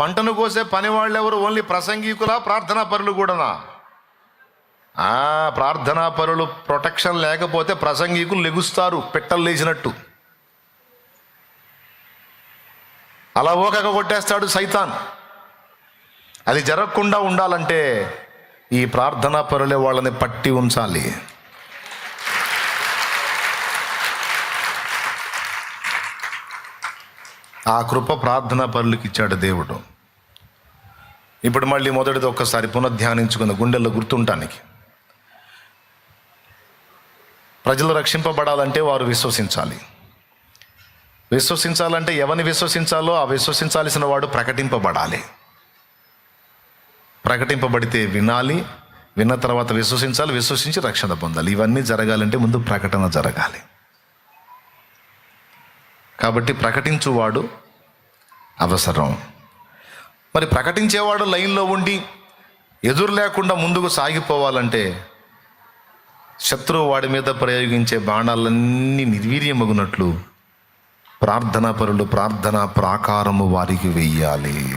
పంటను కోసే పని వాళ్ళు ఎవరు ఓన్లీ ప్రసంగికులా ప్రార్థనా పరులు కూడానా? ఆ ప్రార్థనా పరులు ప్రొటెక్షన్ లేకపోతే ప్రసంగికులు లెగుస్తారు పిట్టలు లేచినట్టు. అలా ఓకక కొట్టేస్తాడు సైతాన్. అది జరగకుండా ఉండాలంటే ఈ ప్రార్థనా పరులే వాళ్ళని పట్టి ఉంచాలి. ఆ కృప ప్రార్థన పరులకు ఇచ్చాడు దేవుడు. ఇప్పుడు మళ్ళీ మొదటిది ఒక్కసారి పునఃధ్యానించుకున్న గుండెల్లో గుర్తుంటానికి. ప్రజలు రక్షింపబడాలంటే వారు విశ్వసించాలి. విశ్వసించాలంటే ఎవరిని విశ్వసించాలో ఆ విశ్వసించాల్సిన వాడు ప్రకటింపబడాలి. ప్రకటింపబడితే వినాలి విన్న తర్వాత విశ్వసించాలి విశ్వసించి రక్షణ పొందాలి. ఇవన్నీ జరగాలంటే ముందు ప్రకటన జరగాలి. కాబట్టి ప్రకటించువాడు అవసరం. మరి ప్రకటించేవాడు లైన్లో ఉండి ఎదురు లేకుండా ముందుకు సాగిపోవాలంటే శత్రువు వాడి మీద ప్రయోగించే బాణాలన్నీ నిర్వీర్యమగునట్లు ప్రార్థనా పరులు ప్రార్థనా ప్రాకారము వారికి వెయ్యాలి.